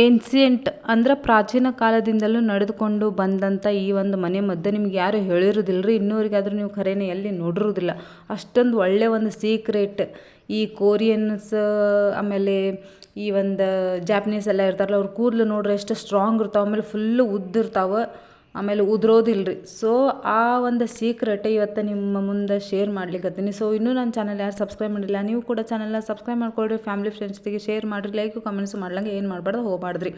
Ancient ಅಂದ್ರೆ ಪ್ರಾಚೀನ ಕಾಲದಿಂದಲೂ ನಡೆದುಕೊಂಡು ಬಂದಂಥ ಈ ಒಂದು ಮನೆ ಮದ್ದು ನಿಮ್ಗೆ ಯಾರು ಹೇಳಿರೋದಿಲ್ಲ ರೀ ಇನ್ನೂವರೆಗಾದ್ರೂ ನೀವು ಖರೇನೆ ಎಲ್ಲಿ ನೋಡಿರೋದಿಲ್ಲ. ಅಷ್ಟೊಂದು ಒಳ್ಳೆಯ ಒಂದು ಸೀಕ್ರೆಟ್ ಈ ಕೋರಿಯನ್ಸ್ ಆಮೇಲೆ ಈ ಒಂದು ಜಾಪನೀಸ್ ಎಲ್ಲ ಇರ್ತಾರಲ್ಲ, ಅವ್ರ ಕೂದಲು ನೋಡ್ರಿ ಎಷ್ಟು ಸ್ಟ್ರಾಂಗ್ ಇರ್ತಾವೆ, ಆಮೇಲೆ ಫುಲ್ಲು ಉದ್ದಿರ್ತಾವೆ. ಆಮೇಲೆ ಉದುರೋದಿಲ್ಲ ರೀ ಸೊ ಆ ಒಂದು ಸೀಕ್ರೆಟ್ ಇವತ್ತು ನಿಮ್ಮ ಮುಂದೆ ಶೇರ್ ಮಾಡ್ಲಿಕ್ಕತ್ತೀನಿ ಸೊ ಇನ್ನೂ ನನ್ನ ಚಾನಲ್ ಯಾರು ಸಬ್ಸ್ಕ್ರೈಬ್ ಮಾಡಿಲ್ಲ, ನೀವು ಕೂಡ ಚಾನಲ್ನ ಸಬ್ಸ್ಕ್ರೈಬ್ ಮಾಡ್ಕೊಳ್ರಿ ಫ್ಯಾಮಿಲಿ ಫ್ರೆಂಡ್ಸ್ ಜೊತೆಗೆ ಶೇರ್ ಮಾಡಿರಿ ಲೈಕ್ ಕಮೆಂಟ್ಸ್ ಮಾಡ್ಲಂಗೆ ಏನು ಮಾಡಬಾರ್ದು ಹೋಗಬಾರ್ದ್ರಿ.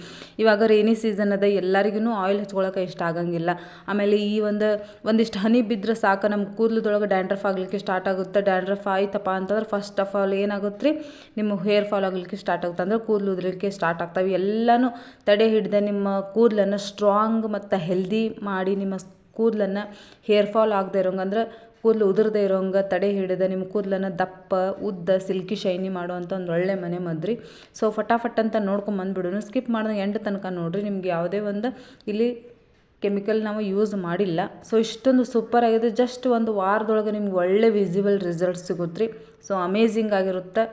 ಇವಾಗ ರೇನಿ ಸೀಸನ್ ಅದ ಎಲ್ಲರಿಗೂ ಆಯಿಲ್ ಹಚ್ಕೊಳಕ್ಕೆ ಇಷ್ಟ ಆಗಂಗಿಲ್ಲ. ಆಮೇಲೆ ಈ ಒಂದು, ಒಂದಿಷ್ಟು ಹನಿ ಬಿದ್ದರೆ ಸಾಕು ನಮ್ಮ ಕೂದಲದೊಳಗೆ ಡ್ಯಾಂಡ್ರಫ್ ಆಗಲಿಕ್ಕೆ ಸ್ಟಾರ್ಟ್ ಆಗುತ್ತೆ. ಡ್ಯಾಂಡ್ರಫ್ ಆಯ್ತಪ್ಪ ಅಂತಂದ್ರೆ ಫಸ್ಟ್ ಆಫ್ ಆಲ್ ಏನಾಗುತ್ತೆ ರೀ ನಿಮ್ಮ ಹೇರ್ ಫಾಲ್ ಆಗಲಿಕ್ಕೆ ಸ್ಟಾರ್ಟ್ ಆಗುತ್ತೆ. ಅಂದರೆ ಕೂದಲು ಉದ್ರಲಿಕ್ಕೆ ಸ್ಟಾರ್ಟ್ ಆಗ್ತವೆ. ಎಲ್ಲನೂ ತಡೆ ಹಿಡಿದ ನಿಮ್ಮ ಕೂದಲನ್ನು ಸ್ಟ್ರಾಂಗ್ ಮತ್ತು ಹೆಲ್ದಿ ಮಾಡಿ ನಿಮ್ಮ ಕೂದಲನ್ನು ಹೇರ್ ಫಾಲ್ ಆಗದೆ ಇರೋಂಗೆ, ಅಂದ್ರೆ ಕೂದಲು ಉದುರದೇ ಇರೋಂಗೆ, ತಡೆ ಹಿಡಿದ ನಿಮ್ಮ ಕೂದಲನ್ನು ದಪ್ಪ, ಉದ್ದ, ಸಿಲ್ಕಿ, ಶೈನಿ ಮಾಡುವಂಥ ಒಂದು ಒಳ್ಳೆ ಮನೆ ಮದ್ರಿ. ಸೊ ಫಟಾಫಟ್ ಅಂತ ನೋಡ್ಕೊಂಡು ಬಂದುಬಿಡೋಣ. ಸ್ಕಿಪ್ ಮಾಡಿದಾಗ ಎಂಡ್ ತನಕ ನೋಡಿರಿ, ನಿಮ್ಗೆ ಯಾವುದೇ ಒಂದು ಇಲ್ಲಿ ಕೆಮಿಕಲ್ ನಾವು ಯೂಸ್ ಮಾಡಿಲ್ಲ. ಸೊ ಇಷ್ಟೊಂದು ಸೂಪರ್ ಆಗಿದೆ. ಜಸ್ಟ್ ಒಂದು ವಾರದೊಳಗೆ ನಿಮ್ಗೆ ಒಳ್ಳೆ ವಿಸಿಬಲ್ ರಿಸಲ್ಟ್ ಸಿಗುತ್ತೆ ರೀ ಸೊ ಅಮೇಝಿಂಗ್ ಆಗಿರುತ್ತೆ?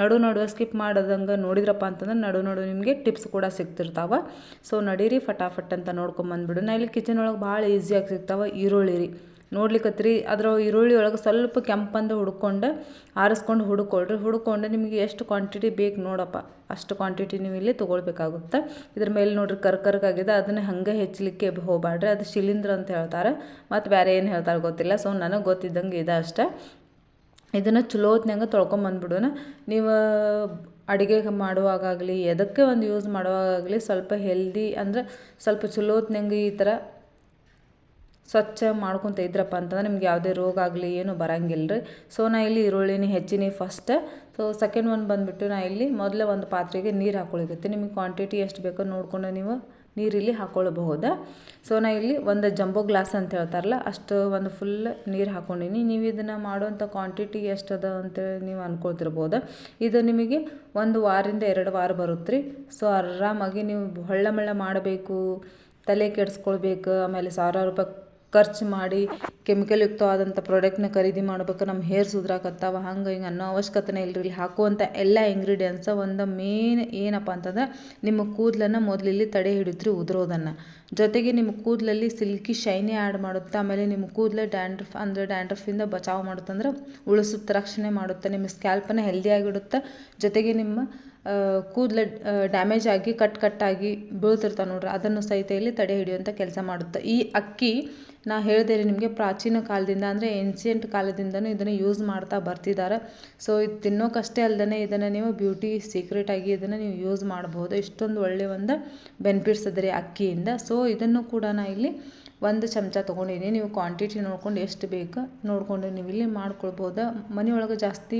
ನಡು ನಡುವೆ ಸ್ಕಿಪ್ ಮಾಡೋದಂಗೆ ನೋಡಿದ್ರಪ್ಪ ಅಂತಂದ್ರೆ ನಡು ನಡು ನಿಮಗೆ ಟಿಪ್ಸ್ ಕೂಡ ಸಿಗ್ತಿರ್ತಾವೆ. ಸೊ ನಡೀರಿ ಫಟಾಫಟ್ ಅಂತ ನೋಡ್ಕೊಂಬಂದ್ಬಿಡು. ನಾ ಇಲ್ಲಿ ಕಿಚನ್ ಒಳಗೆ ಭಾಳ ಈಸಿಯಾಗಿ ಸಿಗ್ತಾವೆ ಈರುಳ್ಳಿ ರೀ. ನೋಡ್ಲಿಕ್ಕತ್ರಿ ಅದ್ರ ಈರುಳ್ಳಿ ಒಳಗೆ ಸ್ವಲ್ಪ ಕೆಂಪಂದು ಹುಡ್ಕೊಂಡು ಆರಿಸ್ಕೊಂಡು ಹುಡುಕೊಳ್ರಿ. ಹುಡ್ಕೊಂಡು ನಿಮಗೆ ಎಷ್ಟು ಕ್ವಾಂಟಿಟಿ ಬೇಕು ನೋಡಪ್ಪ. ಅಷ್ಟು ಕ್ವಾಂಟಿಟಿ ನೀವು ಇಲ್ಲಿ ತೊಗೊಳ್ಬೇಕಾಗುತ್ತೆ. ಇದ್ರ ಮೇಲೆ ನೋಡ್ರಿ ಕರ್ಕರ್ಗಾಗಿದೆ ಅದನ್ನು ಹಂಗೆ ಹೆಚ್ಚಲಿಕ್ಕೆ ಹೋಗ್ಬಾಡ್ರಿ ಅದು ಶಿಲೀಂಧ್ರ ಅಂತ ಹೇಳ್ತಾರೆ. ಮತ್ತು ಬೇರೆ ಏನು ಹೇಳ್ತಾರೆ ಗೊತ್ತಿಲ್ಲ. ಸೊ ನನಗೆ ಗೊತ್ತಿದ್ದಂಗೆ ಇದೆ ಅಷ್ಟೇ. ಇದನ್ನು ಚಲೋ ಹೊತ್ನ್ಯಾಗ ತೊಳ್ಕೊಂಬಂದ್ಬಿಡೋಣ ನೀವು, ಅಡುಗೆ ಮಾಡುವಾಗಲಿ ಎದಕ್ಕೆ ಒಂದು ಯೂಸ್ ಮಾಡುವಾಗಲಿ ಸ್ವಲ್ಪ ಹೆಲ್ದಿ ಅಂದರೆ ಸ್ವಲ್ಪ ಚಲೋ ಹೊತ್ನ್ಯಾಗ ಈ ಥರ ಸ್ವಚ್ಛ ಮಾಡ್ಕೊತ ಇದ್ರಪ್ಪ ಅಂತಂದ್ರೆ ನಿಮ್ಗೆ ಯಾವುದೇ ರೋಗ ಆಗಲಿ ಏನು ಬರಂಗಿಲ್ಲ ರೀ ಸೊ ನಾ ಇಲ್ಲಿ ಈರುಳ್ಳಿನೇ ಹೆಚ್ಚಿನಿ ಫಸ್ಟ್ ಸೊ ಸೆಕೆಂಡ್ ಒನ್ ಬಂದುಬಿಟ್ಟು ನಾ ಇಲ್ಲಿ ಮೊದಲೇ ಒಂದು ಪಾತ್ರೆಗೆ ನೀರು ಹಾಕ್ಕೊಳಿಕತ್ತೀನಿ ನಿಮಗೆ ಕ್ವಾಂಟಿಟಿ ಎಷ್ಟು ಬೇಕೋ ನೋಡಿಕೊಂಡು ನೀವು ನೀರಿಲ್ಲಿ ಹಾಕ್ಕೊಳ್ಬಹುದು ಸೊ ನಾ ಇಲ್ಲಿ ಒಂದು ಜಂಬೋ ಗ್ಲಾಸ್ ಅಂತ ಹೇಳ್ತಾರಲ್ಲ, ಅಷ್ಟು ಒಂದು ಫುಲ್ ನೀರು ಹಾಕ್ಕೊಂಡೀನಿ ನೀವು ಇದನ್ನು ಮಾಡುವಂಥ ಕ್ವಾಂಟಿಟಿ ಎಷ್ಟದ ಅಂತೇಳಿ ನೀವು ಅಂದ್ಕೊಳ್ತಿರ್ಬೋದು ಇದು ನಿಮಗೆ ಒಂದು ವಾರದಿಂದ ಎರಡು ವಾರ ಬರುತ್ತೆ ರೀ ಸೊ ಆರಾಮಾಗಿ ನೀವು ಹೊಳ್ಳ ಮಳ್ಳ ಮಾಡಬೇಕು, ತಲೆ ಕೆಡಿಸ್ಕೊಳ್ಬೇಕು, ಆಮೇಲೆ ಸಾವಿರಾರು ರೂಪಾಯಿ ಖರ್ಚು ಮಾಡಿ ಕೆಮಿಕಲ್ ಯುಕ್ತವಾದಂಥ ಪ್ರಾಡಕ್ಟ್ನ ಖರೀದಿ ಮಾಡ್ಬೇಕು ನಮ್ಮ ಹೇರ್ ಸುಧಾರಾಕತ್ತಾವ ಹಂಗೆ ಹಿಂಗೆ ಅನ್ನೋ ಅವಶ್ಯಕತೆನೇ ಇಲ್ಲ ಇಲ್ಲಿ ಹಾಕುವಂಥ ಎಲ್ಲ ಇಂಗ್ರೀಡಿಯೆಂಟ್ಸ ಒಂದು ಮೇನ್ ಏನಪ್ಪ ಅಂತಂದ್ರೆ ನಿಮ್ಮ ಕೂದಲನ್ನು ಮೊದಲಿಲ್ಲಿ ತಡೆ ಹಿಡಿತ್ರಿ ಉದುರೋದನ್ನು. ಜೊತೆಗೆ ನಿಮ್ಮ ಕೂದಲಲ್ಲಿ ಸಿಲ್ಕಿ ಶೈನಿ ಆ್ಯಡ್ ಮಾಡುತ್ತೆ, ಆಮೇಲೆ ನಿಮ್ಮ ಕೂದಲ ಡ್ಯಾಂಡ್ರಫ್ ಅಂದರೆ ಡ್ಯಾಂಡ್ರಫಿಂದ ಬಚಾವ್ ಮಾಡುತ್ತಂದ್ರೆ ಉಳಿಸುತ್ತೆ ರಕ್ಷಣೆ ಮಾಡುತ್ತೆ, ನಿಮ್ಮ ಸ್ಕ್ಯಾಲ್ಪನ್ನು ಹೆಲ್ದಿಯಾಗಿಡುತ್ತೆ ಜೊತೆಗೆ ನಿಮ್ಮ ಕೂದಲ ಡ್ಯಾಮೇಜ್ ಆಗಿ ಕಟ್ ಕಟ್ಟಾಗಿ ಬೀಳ್ತಿರ್ತಾವೆ ನೋಡ್ರಿ. ಅದನ್ನು ಸಹಿತ ಇಲ್ಲಿ ತಡೆ ಹಿಡಿಯುವಂಥ ಕೆಲಸ ಮಾಡುತ್ತೆ. ಈ ಅಕ್ಕಿ ನಾ ಹೇಳಿದೆ ನಿಮಗೆ ಪ್ರಾಚೀನ ಕಾಲದಿಂದ ಅಂದರೆ ಏನ್ಸಿಯಂಟ್ ಕಾಲದಿಂದನೂ ಇದನ್ನು ಯೂಸ್ ಮಾಡ್ತಾ ಬರ್ತಿದ್ದಾರೆ ಸೊ ಇದು ತಿನ್ನೋಕಷ್ಟೇ ಅಲ್ಲದೆ ಇದನ್ನು ನೀವು ಬ್ಯೂಟಿ ಸೀಕ್ರೆಟಾಗಿ ಇದನ್ನು ನೀವು ಯೂಸ್ ಮಾಡ್ಬೋದು. ಇಷ್ಟೊಂದು ಒಳ್ಳೆಯ ಒಂದು ಬೆನಿಫಿಟ್ಸ್ ಅದ ರೀ ಅಕ್ಕಿಯಿಂದ. ಸೊ ಇದನ್ನು ಕೂಡ ನಾ ಇಲ್ಲಿ ಒಂದು ಚಮಚ ತೊಗೊಂಡಿನಿ ನೀವು ಕ್ವಾಂಟಿಟಿ ನೋಡ್ಕೊಂಡು ಎಷ್ಟು ಬೇಕು ನೋಡಿಕೊಂಡು ನೀವು ಇಲ್ಲಿ ಮಾಡ್ಕೊಳ್ಬೋದು. ಮನೆಯೊಳಗೆ ಜಾಸ್ತಿ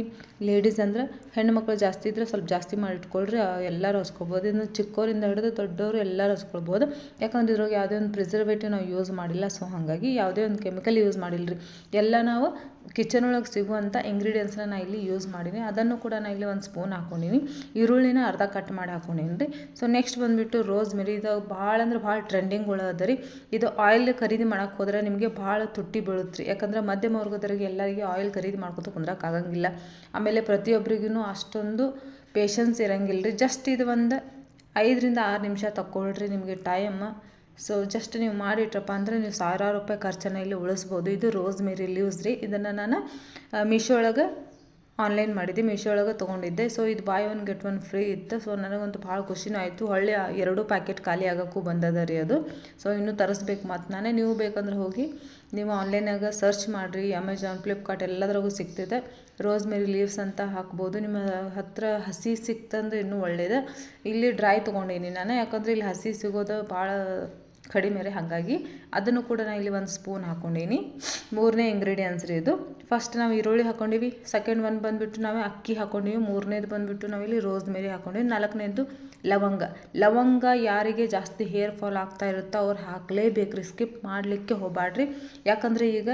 ಲೇಡೀಸ್ ಅಂದ್ರೆ ಹೆಣ್ಮಕ್ಳು ಜಾಸ್ತಿ ಇದ್ದರೆ ಸ್ವಲ್ಪ ಜಾಸ್ತಿ ಮಾಡಿ ಇಟ್ಕೊಳ್ರಿ, ಎಲ್ಲರೂ ಹಚ್ಕೊಬೋದು ಇನ್ನು ಚಿಕ್ಕವರಿಂದ ಹಿಡಿದು ದೊಡ್ಡವರು ಎಲ್ಲರೂ ಹಚ್ಕೊಳ್ಬೋದು. ಯಾಕಂದ್ರೆ ಇದ್ರೊಳಗೆ ಯಾವುದೇ ಒಂದು ಪ್ರಿಸರ್ವೇಟಿವ್ ನಾವು ಯೂಸ್ ಮಾಡಿಲ್ಲ. ಸೊ ಹಾಗಾಗಿ. ಯಾವುದೇ ಒಂದು ಕೆಮಿಕಲ್ ಯೂಸ್ ಮಾಡಿಲ್ಲ ರೀ ಎಲ್ಲ ನಾವು ಕಿಚನ್ ಒಳಗೆ ಸಿಗುವಂಥ ಇಂಗ್ರೀಡಿಯೆಂಟ್ಸ್ನ ನಾನು ಇಲ್ಲಿ ಯೂಸ್ ಮಾಡೀನಿ. ಅದನ್ನು ಕೂಡ ನಾನು ಇಲ್ಲಿ ಒಂದು ಸ್ಪೂನ್ ಹಾಕ್ಕೊಂಡೀನಿ ಈರುಳ್ಳಿನ ಅರ್ಧ ಕಟ್ ಮಾಡಿ ಹಾಕ್ಕೊಂಡೀನಿ ರೀ ಸೊ ನೆಕ್ಸ್ಟ್ ಬಂದುಬಿಟ್ಟು ರೋಸ್ ಮೆರಿ ಇದು ಭಾಳ ಅಂದ್ರೆ ಭಾಳ ಟ್ರೆಂಡಿಂಗ್ ಅದ ರೀ. ಇದು ಆಯಿಲ್ ಖರೀದಿ ಮಾಡೋಕ್ಕೆ ಹೋದ್ರೆ ನಿಮಗೆ ಭಾಳ ತುಟ್ಟಿ ಬೀಳುತ್ತೆ ರೀ ಯಾಕಂದ್ರೆ ಮಧ್ಯಮ ವರ್ಗದವರಿಗೆ ಎಲ್ಲರಿಗೆ ಆಯಿಲ್ ಖರೀದಿ ಮಾಡ್ಕೊತ ಕುಂದ್ರಕ್ಕಾಗಂಗಿಲ್ಲ ಆಮೇಲೆ ಪ್ರತಿಯೊಬ್ಬರಿಗೂ ಅಷ್ಟೊಂದು ಪೇಷನ್ಸ್ ಇರಂಗಿಲ್ಲ ರೀ ಜಸ್ಟ್ ಇದು ಒಂದು ಐದರಿಂದ ಆರು ನಿಮಿಷ ತಗೊಳ್ರಿ ನಿಮಗೆ ಟೈಮ್ ಸೊ ಜಸ್ಟ್ ನೀವು ಮಾಡಿಟ್ರಪ್ಪ ಅಂದರೆ ನೀವು ಸಾವಿರಾರು ರೂಪಾಯಿ ಖರ್ಚನ್ನು ಇಲ್ಲಿ ಉಳಿಸ್ಬೋದು. ಇದು ರೋಸ್ ಮೇರಿ ಲೀವ್ಸ್ ರೀ. ಇದನ್ನು ನಾನು ಮೀಶೋ ಒಳಗೆ ಆನ್ಲೈನ್ ಮಾಡಿದ್ದೆ. ಮೀಶೋ ಒಳಗೆ ತೊಗೊಂಡಿದ್ದೆ. ಸೊ ಇದು buy one get one free ಇತ್ತು. ಸೊ ನನಗಂತೂ ಭಾಳ ಖುಷಿನೂ ಆಯಿತು. ಹೊಳ್ಳಿ ಎರಡು ಪ್ಯಾಕೆಟ್ ಖಾಲಿ ಆಗೋಕ್ಕೂ ಬಂದದ ರೀ ಅದು. ಸೊ ಇನ್ನೂ ತರಿಸ್ಬೇಕು ಮತ್ತು ನಾನೇ ನೀವು ಬೇಕಂದ್ರೆ ಹೋಗಿ ನೀವು ಆನ್ಲೈನಾಗ ಸರ್ಚ್ ಮಾಡಿರಿ. ಅಮೆಝಾನ್ ಫ್ಲಿಪ್ಕಾರ್ಟ್ ಎಲ್ಲದ್ರಾಗೂ ಸಿಗ್ತಿದೆ. ರೋಸ್ ಮೇರಿ ಲೀವ್ಸ್ ಅಂತ ಹಾಕ್ಬೋದು. ನಿಮ್ಮ ಹತ್ರ ಹಸಿ ಸಿಕ್ತಂದ್ರೆ ಇನ್ನೂ ಒಳ್ಳೇದು. ಇಲ್ಲಿ ಡ್ರೈ ತೊಗೊಂಡೀನಿ ನಾನು. ಯಾಕಂದರೆ ಇಲ್ಲಿ ಹಸಿ ಸಿಗೋದು ಭಾಳ ಕಡಿಮೆ ರೀ ಹಾಗಾಗಿ ಅದನ್ನು ಕೂಡ ನಾನು ಇಲ್ಲಿ ಒಂದು ಸ್ಪೂನ್ ಹಾಕ್ಕೊಂಡೀನಿ ಮೂರನೇ ಇಂಗ್ರೀಡಿಯೆಂಟ್ಸ್ ರೀ ಇದು. ಫಸ್ಟ್ ನಾವು ಈರುಳ್ಳಿ ಹಾಕ್ಕೊಂಡೀವಿ ಸೆಕೆಂಡ್ ಒನ್ ಬಂದುಬಿಟ್ಟು ನಾವು ಅಕ್ಕಿ ಹಾಕ್ಕೊಂಡಿವಿ ಮೂರನೇದು ಬಂದುಬಿಟ್ಟು ನಾವಿಲ್ಲಿ ರೋಸ್ ಮೇರಿ ಹಾಕ್ಕೊಂಡಿವಿ ನಾಲ್ಕನೇದು ಲವಂಗ. ಲವಂಗ ಯಾರಿಗೆ ಜಾಸ್ತಿ ಹೇರ್ ಫಾಲ್ ಆಗ್ತಾ ಇರುತ್ತೋ ಅವ್ರು ಹಾಕಲೇಬೇಕು ರೀ ಸ್ಕಿಪ್ ಮಾಡಲಿಕ್ಕೆ ಹೋಗಬೇಡ್ರಿ ಯಾಕಂದರೆ ಈಗ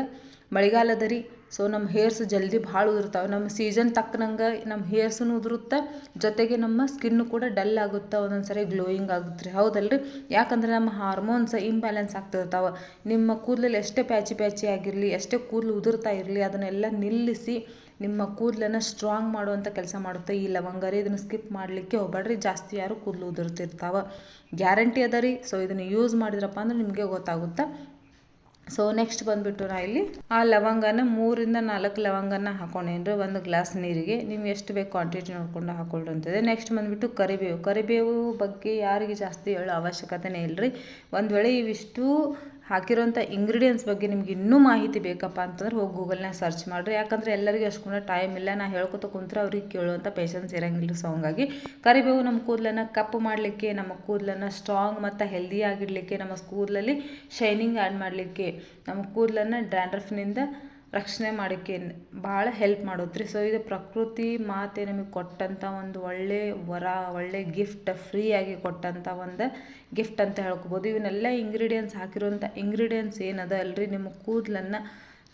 ಮಳೆಗಾಲದ ರೀ ಸೊ ನಮ್ಮ ಹೇರ್ಸ್ ಜಲ್ದಿ ಭಾಳ ಉದುರ್ತಾವೆ. ನಮ್ಮ ಸೀಸನ್ ತಕ್ಕನಂಗೆ ನಮ್ಮ ಹೇರ್ಸೂ ಉದುರುತ್ತೆ. ಜೊತೆಗೆ ನಮ್ಮ ಸ್ಕಿನ್ನು ಕೂಡ ಡಲ್ ಆಗುತ್ತೆ ಒಂದೊಂದು ಸರಿ ಗ್ಲೋಯಿಂಗ್ ಆಗುತ್ತೆ ರೀ ಹೌದಲ್ರಿ? ಯಾಕಂದ್ರೆ ನಮ್ಮ ಹಾರ್ಮೋನ್ಸ್ ಇಂಬ್ಯಾಲೆನ್ಸ್ ಆಗ್ತಿರ್ತಾವೆ. ನಿಮ್ಮ ಕೂದಲಲ್ಲಿ ಎಷ್ಟೇ ಪ್ಯಾಚಿ ಪ್ಯಾಚಿ ಆಗಿರಲಿ, ಎಷ್ಟೇ ಕೂದಲು ಉದುರ್ತಾ ಇರಲಿ, ಅದನ್ನೆಲ್ಲ ನಿಲ್ಲಿಸಿ ನಿಮ್ಮ ಕೂದಲನ್ನು ಸ್ಟ್ರಾಂಗ್ ಮಾಡುವಂಥ ಕೆಲಸ ಮಾಡುತ್ತೆ. ಈ ಲವಂಗ ರೀ ಇದನ್ನು ಸ್ಕಿಪ್ ಮಾಡಲಿಕ್ಕೆ ಹೋಗ್ಬೇಡ್ರಿ. ಜಾಸ್ತಿ ಯಾರು ಕೂದಲು ಉದುರ್ತಿರ್ತಾವೆ. ಗ್ಯಾರಂಟಿ ಅದ ರೀ. ಸೊ ಇದನ್ನು ಯೂಸ್ ಮಾಡಿದ್ರಪ್ಪ ಅಂದ್ರೆ ನಿಮಗೆ ಗೊತ್ತಾಗುತ್ತೆ. ಸೊ ನೆಕ್ಸ್ಟ್ ಬಂದುಬಿಟ್ಟು ನಾ ಇಲ್ಲಿ, ಆ ಲವಂಗನ ಮೂರಿಂದ ನಾಲ್ಕು ಲವಂಗನ ಹಾಕೊಂಡೇನ್ರಿ ಒಂದು ಗ್ಲಾಸ್ ನೀರಿಗೆ. ನೀವು ಎಷ್ಟು ಬೇಕು ಕ್ವಾಂಟಿಟಿ ನೋಡಿಕೊಂಡು ಹಾಕೊಳ್ರಿ ಅಂತಿದೆ ನೆಕ್ಸ್ಟ್ ಬಂದುಬಿಟ್ಟು ಕರಿಬೇವು. ಕರಿಬೇವು ಬಗ್ಗೆ ಯಾರಿಗೆ ಜಾಸ್ತಿ ಹೇಳೋ ಅವಶ್ಯಕತೆನೇ ಇಲ್ಲರಿ ಒಂದು ವೇಳೆ ಇವಿಷ್ಟು ಹಾಕಿರೋಂಥ ಇಂಗ್ರೀಡಿಯೆಂಟ್ಸ್ ಬಗ್ಗೆ ನಿಮ್ಗೆ ಇನ್ನೂ ಮಾಹಿತಿ ಬೇಕಪ್ಪ ಅಂತಂದ್ರೆ ಹೋಗಿ ಗೂಗಲ್ನಾಗ ಸರ್ಚ್ ಮಾಡಿರಿ. ಯಾಕಂದರೆ ಎಲ್ಲರಿಗೂ ಅಷ್ಟು ಟೈಮ್ ಇಲ್ಲ. ನಾ ಹೇಳ್ಕೊತ ಕುಂತ್ರೆ ಅವ್ರಿಗೆ ಕೇಳುವಂಥ ಪೇಷನ್ಸ್ ಇರಂಗಿಲ್ಲ ಸೊ ಹಂಗಾಗಿ ಕರಿಬೇವು ನಮ್ಮ ಕೂದಲನ್ನು ಕಪ್ಪು ಮಾಡಲಿಕ್ಕೆ, ನಮ್ಮ ಕೂದಲನ್ನು ಸ್ಟ್ರಾಂಗ್ ಮತ್ತು ಹೆಲ್ದಿ ಆಗಿಡಲಿಕ್ಕೆ, ನಮ್ಮ ಕೂದಲಲ್ಲಿ ಶೈನಿಂಗ್ ಆ್ಯಡ್ ಮಾಡಲಿಕ್ಕೆ, ನಮ್ಮ ಕೂದಲನ್ನು ಡ್ಯಾಂಡ್ರಫ್ನಿಂದ ರಕ್ಷಣೆ ಮಾಡೋಕ್ಕೆ ಭಾಳ ಹೆಲ್ಪ್ ಮಾಡುತ್ತೆ ಸೊ ಇದು ಪ್ರಕೃತಿ ಮಾತೆ ನಮಗೆ ಕೊಟ್ಟಂಥ ಒಂದು ಒಳ್ಳೆಯ ವರ ಒಳ್ಳೆಯ ಗಿಫ್ಟ್ ಫ್ರೀಯಾಗಿ ಕೊಟ್ಟಂಥ ಒಂದು ಗಿಫ್ಟ್ ಅಂತ ಹೇಳ್ಕೊಬೋದು. ಇವನ್ನೆಲ್ಲ ಇಂಗ್ರೀಡಿಯೆಂಟ್ಸ್ ಹಾಕಿರುವಂಥ ಇಂಗ್ರೀಡಿಯೆಂಟ್ಸ್ ಏನದ ಅಲ್ರಿ ನಿಮ್ಮ ಕೂದಲನ್ನು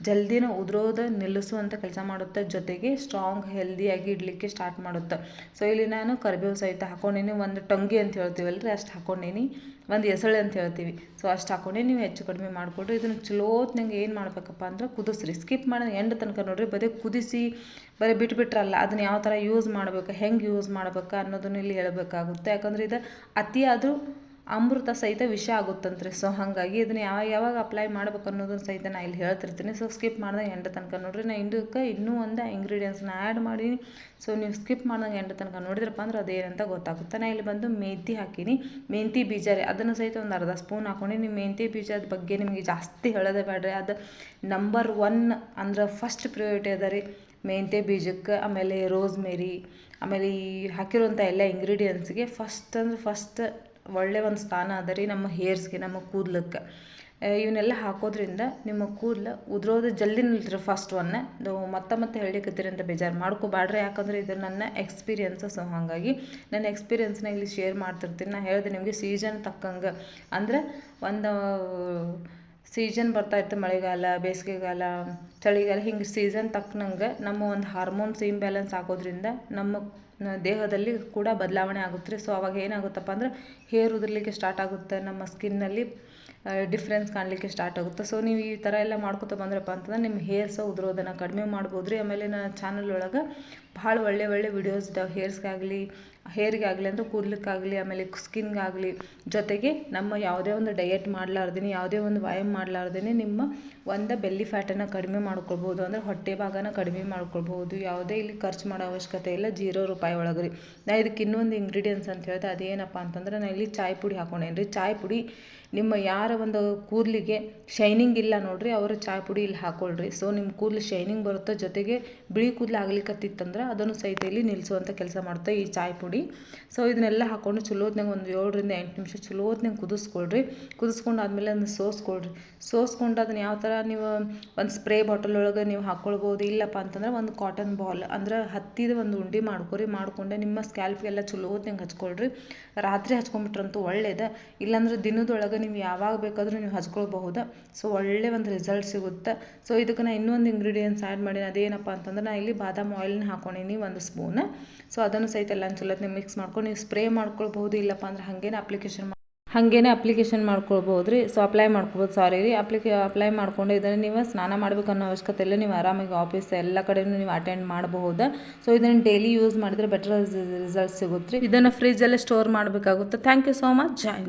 ಜಲ್ದಿನ ಉದುರೋದು ನಿಲ್ಲಿಸುವಂಥ ಕೆಲಸ ಮಾಡುತ್ತೆ, ಜೊತೆಗೆ ಸ್ಟ್ರಾಂಗ್ ಹೆಲ್ದಿಯಾಗಿ ಇಡಲಿಕ್ಕೆ ಸ್ಟಾರ್ಟ್ ಮಾಡುತ್ತೆ. ಸೊ ಇಲ್ಲಿ ನಾನು ಕರಿಬೇವು ಸಹಿತ ಹಾಕೊಂಡೇನಿ. ಒಂದು ಟೊಂಗಿ ಅಂತ ಹೇಳ್ತೀವಲ್ರಿ, ಅಷ್ಟು ಹಾಕೊಂಡೀನಿ. ಒಂದು ಎಸಳೆ ಅಂತ ಹೇಳ್ತೀವಿ. ಸೊ ಅಷ್ಟು ಹಾಕೊಂಡೆ ನೀವು ಹೆಚ್ಚು ಕಡಿಮೆ ಮಾಡಿಕೊಡ್ರಿ ಇದನ್ನು ಚಲೋತ್ ನಂಗೆ ಏನು ಮಾಡಬೇಕಪ್ಪ ಅಂದ್ರೆ ಕುದಿಸ್ರಿ. ಸ್ಕಿಪ್ ಮಾಡಿ ಎಂಡ್ ತನಕ ನೋಡಿರಿ ಬರೀ ಕುದಿಸಿ, ಬರೀ ಬಿಟ್ಬಿಟ್ರಲ್ಲ, ಅದನ್ನು ಯಾವ ಥರ ಯೂಸ್ ಮಾಡಬೇಕು, ಹೆಂಗೆ ಯೂಸ್ ಮಾಡ್ಬೇಕು ಅನ್ನೋದನ್ನು ಇಲ್ಲಿ ಹೇಳಬೇಕಾಗುತ್ತೆ. ಯಾಕಂದ್ರೆ ಇದು ಅತಿಯಾದರೂ ಅಮೃತ ಸಹಿತ ವಿಷ ಆಗುತ್ತಂತ್ರಿ. ಸೊ ಹಾಗಾಗಿ ಇದನ್ನ ಯಾವ, ಯಾವಾಗ ಅಪ್ಲೈ ಮಾಡ್ಬೇಕು ಅನ್ನೋದನ್ನು ಸಹಿತ ನಾನು ಇಲ್ಲಿ ಹೇಳ್ತಿರ್ತೀನಿ. ಸೊ ಸ್ಕಿಪ್ ಮಾಡ್ದಂಗೆ ಎಂಡ ತನಕ ನೋಡ್ರಿ. ನಾನು ಇಂಡಕ್ಕೆ ಇನ್ನೂ ಒಂದು ಇಂಗ್ರೀಡಿಯೆಂಟ್ಸ್ನ ಆ್ಯಡ್ ಮಾಡಿ ಸೊ ನೀವು ಸ್ಕಿಪ್ ಮಾಡ್ದಂಗೆ ಎಂಡ ತನಕ ನೋಡಿದ್ರಪ್ಪ ಅಂದ್ರೆ ಅದೇನಂತ ಗೊತ್ತಾಗುತ್ತೆ. ನಾನು ಇಲ್ಲಿ ಬಂದು ಮೆಂತಿ ಹಾಕೀನಿ. ಮೆಂತಿ ಬೀಜ ರೀ. ಅದನ್ನು ಸಹಿತ ಒಂದು ಅರ್ಧ ಸ್ಪೂನ್ ಹಾಕೊಂಡು. ನಿಮ್ಮ ಮೆಂತಿ ಬೀಜದ ಬಗ್ಗೆ ನಿಮಗೆ ಜಾಸ್ತಿ ಹೇಳೋದೇ ಬೇಡ್ರಿ. ಅದು ನಂಬರ್ ಒನ್ ಅಂದ್ರೆ ಫಸ್ಟ್ ಪ್ರಿಯೋರಿಟಿ ಅದ ರೀ ಮೆಂತೆ ಬೀಜಕ್ಕೆ. ಆಮೇಲೆ ರೋಸ್ ಮೇರಿ ಆಮೇಲೆ ಈ ಹಾಕಿರುವಂಥ ಎಲ್ಲ ಇಂಗ್ರೀಡಿಯೆಂಟ್ಸ್ಗೆ ಫಸ್ಟ್ ಅಂದ್ರೆ ಫಸ್ಟ್ ಒಳ್ಳೆಯ ಒಂದು ಸ್ಥಾನ ಅದ ರೀ ನಮ್ಮ ಹೇರ್ಸ್ಗೆ, ನಮ್ಮ ಕೂದ್ಲಕ್ಕೆ. ಇವನ್ನೆಲ್ಲ ಹಾಕೋದ್ರಿಂದ ನಿಮ್ಮ ಕೂದಲು ಉದುರೋದು ಜಲ್ದಿ ನಿಲ್ತ್ರಿ ಫಸ್ಟ್ ಒನ್ ನಾವು ಮತ್ತೆ ಮತ್ತೆ ಹೇಳಿಕತ್ತೀರಿ ಅಂತ ಬೇಜಾರು ಮಾಡ್ಕೋಬಾಡ್ರಿ ಯಾಕಂದರೆ ಇದು ನನ್ನ ಎಕ್ಸ್ಪೀರಿಯನ್ಸ್ ಸೊ ಹಾಗಾಗಿ ನನ್ನ ಎಕ್ಸ್ಪೀರಿಯನ್ಸ್ನ ಇಲ್ಲಿ ಶೇರ್ ಮಾಡ್ತಿರ್ತೀನಿ. ನಾನು ಹೇಳಿದೆ ನಿಮಗೆ ಸೀಸನ್ ತಕ್ಕಂಗೆ. ಅಂದ್ರೆ ಒಂದು ಸೀಸನ್ ಬರ್ತಾ ಇತ್ತು ಮಳೆಗಾಲ, ಬೇಸಿಗೆಗಾಲ, ಚಳಿಗಾಲ, ಹಿಂಗೆ ಸೀಸನ್ ತಕ್ಕನಂಗೆ ನಮ್ಮ ಒಂದು ಹಾರ್ಮೋನ್ಸ್ ಇಂಬ್ಯಾಲೆನ್ಸ್ ಆಗೋದ್ರಿಂದ ನಮ್ಮ ದೇಹದಲ್ಲಿ ಕೂಡ ಬದಲಾವಣೆ ಆಗುತ್ತೆ ರೀ. ಸೊ ಅವಾಗ ಏನಾಗುತ್ತಪ್ಪ ಅಂದ್ರೆ ಹೇರ್ ಉದುರ್ಲಿಕ್ಕೆ ಸ್ಟಾರ್ಟ್ ಆಗುತ್ತೆ, ನಮ್ಮ ಸ್ಕಿನ್ನಲ್ಲಿ ಡಿಫ್ರೆನ್ಸ್ ಕಾಣಲಿಕ್ಕೆ ಸ್ಟಾರ್ಟ್ ಆಗುತ್ತೆ. ಸೊ ನೀವು ಈ ಥರ ಎಲ್ಲ ಮಾಡ್ಕೊತ ಬಂದ್ರಪ್ಪ ಅಂತಂದ್ರೆ ನಿಮ್ಮ ಹೇರ್ಸ ಉದುರೋದನ್ನು ಕಡಿಮೆ ಮಾಡ್ಬೋದು ರೀ. ಆಮೇಲೆ ನನ್ನ ಚಾನಲ್ ಒಳಗೆ ಭಾಳ ಒಳ್ಳೆ ಒಳ್ಳೆ ವಿಡಿಯೋಸ್ ಇದ್ದಾವೆ ಹೇರ್ಸ್ಗಾಗಲಿ ಹೇರಿಗಾಗಲಿ ಅಂದರೆ ಕೂದಲಕ್ಕಾಗಲಿ, ಆಮೇಲೆ ಸ್ಕಿನ್ಗಾಗಲಿ ಜೊತೆಗೆ ನಮ್ಮ ಯಾವುದೇ ಒಂದು ಡಯೆಟ್ ಮಾಡಲಾರ್ದೇ ಯಾವುದೇ ಒಂದು ವ್ಯಾಯಾಮ ಮಾಡಲಾರ್ದೇ ನಿಮ್ಮ ಒಂದು ಬೆಲ್ಲಿ ಫ್ಯಾಟನ್ನು ಕಡಿಮೆ ಮಾಡ್ಕೊಳ್ಬೋದು ಅಂದರೆ ಹೊಟ್ಟೆ ಭಾಗನ ಕಡಿಮೆ ಮಾಡ್ಕೊಳ್ಬೋದು ಯಾವುದೇ ಇಲ್ಲಿ ಖರ್ಚು ಮಾಡೋ ಅವಶ್ಯಕತೆ ಇಲ್ಲ ಜೀರೋ ರೂಪಾಯಿ ಒಳಗೆ ರೀ. ನಾ ಇದಕ್ಕೆ ಇನ್ನೊಂದು ಇಂಗ್ರೀಡಿಯೆಂಟ್ಸ್ ಅಂತ ಹೇಳಿದೆ, ಅದೇನಪ್ಪ ಅಂತಂದ್ರೆ ನಾನು ಇಲ್ಲಿ ಚಾಯ್ ಪುಡಿ ಹಾಕೊಂಡೇನಿ ರೀ. ಚಾಯ್ ಪುಡಿ ನಿಮ್ಮ ಯಾರ ಒಂದು ಕೂದಲಿಗೆ ಶೈನಿಂಗ್ ಇಲ್ಲ ನೋಡಿರಿ, ಅವರು ಚಾಯ್ ಪುಡಿ ಇಲ್ಲಿ ಹಾಕೊಳ್ರಿ. ಸೊ ನಿಮ್ಮ ಕೂದಲು ಶೈನಿಂಗ್ ಬರುತ್ತೆ ಜೊತೆಗೆ ಬಿಳಿ ಕೂದಲು ಆಗ್ಲಿಕ್ಕತ್ತಿತ್ತಂದ್ರೆ ಅದನ್ನು ಸಹಿತ ಇಲ್ಲಿ ನಿಲ್ಲಿಸುವಂಥ ಕೆಲಸ ಮಾಡುತ್ತೆ ಈ ಚಾಯ್ ಪುಡಿ. ಸೊ ಇದನ್ನೆಲ್ಲ ಹಾಕ್ಕೊಂಡು ಚಲೋತ್ನಾಗ ಒಂದು ಏಳರಿಂದ ಎಂಟು ನಿಮಿಷ ಚಲೋತ್ನಾಗ ಕುದಿಸ್ಕೊಳ್ರಿ. ಕುದಿಸ್ಕೊಂಡು ಆದಮೇಲೆ ಅದನ್ನ ಸೋಸ್ಕೊಳ್ರಿ. ಸೋಸ್ಕೊಂಡು ಅದನ್ನ ಯಾವ ಥರ ನೀವು ಒಂದು ಸ್ಪ್ರೇ ಬಾಟಲ್ ಒಳಗೆ ನೀವು ಹಾಕ್ಕೊಳ್ಬೋದು ಇಲ್ಲಪ್ಪ ಅಂತಂದ್ರೆ ಒಂದು ಕಾಟನ್ ಬಾಲ್ ಅಂದ್ರೆ ಹತ್ತಿದ ಒಂದು ಉಂಡೆ ಮಾಡ್ಕೊರಿ. ಮಾಡಿಕೊಂಡೆ ನಿಮ್ಮ ಸ್ಕ್ಯಾಲ್ಪ್ಗೆಲ್ಲ ಚಲೋತ್ನಾಗ ಹಚ್ಕೊಳ್ರಿ. ರಾತ್ರಿ ಹಚ್ಕೊಂಡ್ಬಿಟ್ರಂತೂ ಒಳ್ಳೇದ. ಇಲ್ಲಾಂದ್ರೆ ದಿನದೊಳಗೆ ನೀವು ಯಾವಾಗ ಬೇಕಾದರೂ ನೀವು ಹಚ್ಕೊಳ್ಬಹುದು. ಸೊ ಒಳ್ಳೆ ಒಂದು ರಿಸಲ್ಟ್ ಸಿಗುತ್ತೆ. ಸೊ ಇದಕ್ಕೆ ನಾನು ಇನ್ನೊಂದು ಇಂಗ್ರೀಡಿಯೆಂಟ್ಸ್ ಆ್ಯಡ್ ಮಾಡೀನಿ. ಅದೇನಪ್ಪ ಅಂತಂದ್ರೆ ನಾನು ಇಲ್ಲಿ ಬಾದಾಮ್ ಆಯಿಲ್ನ ಹಾಕೊಂಡೀನಿ ಒಂದು ಸ್ಪೂನ್ ಸೊ ಅದನ್ನು ಸಹಿತ ಎಲ್ಲ ಚಲೋತ್ನಾಗ ಮಿಕ್ಸ್ ಮಾಡ್ಕೊಂಡು ನೀವು ಸ್ಪ್ರೇ ಮಾಡ್ಕೊಳ್ಬಹುದು, ಇಲ್ಲಪ್ಪ ಅಂದ್ರೆ ಹಾಗೇನೆ ಅಪ್ಲಿಕೇಶನ್ ಹಾಗೇನೆ ಅಪ್ಲಿಕೇಶನ್ ಮಾಡ್ಕೊಳ್ಬೋದು ರೀ ಸೊ ಅಪ್ಲೈ ಮಾಡ್ಕೊಬೋದು ಸಾರಿ ರೀ. ಅಪ್ಲಿಕೇ ಅಪ್ಲೈ ಮಾಡ್ಕೊಂಡು ಇದನ್ನು ನೀವು ಸ್ನಾನ ಮಾಡಬೇಕು ಅನ್ನೋ ಅವಶ್ಯಕತೆ ಇಲ್ಲ ನೀವು ಆರಾಮಾಗಿ ಆಫೀಸ್ ಎಲ್ಲ ಕಡೆಯೂ ನೀವು ಅಟೆಂಡ್ ಮಾಡಬಹುದು. ಸೊ ಇದನ್ನು ಡೈಲಿ ಯೂಸ್ ಮಾಡಿದ್ರೆ ಬೆಟರ್ ರಿಸಲ್ಟ್ ಸಿಗುತ್ತೆ ರೀ. ಇದನ್ನು ಫ್ರಿಜ್ಜಲ್ಲೇ ಸ್ಟೋರ್ ಮಾಡಬೇಕಾಗುತ್ತೆ. Thank you so much join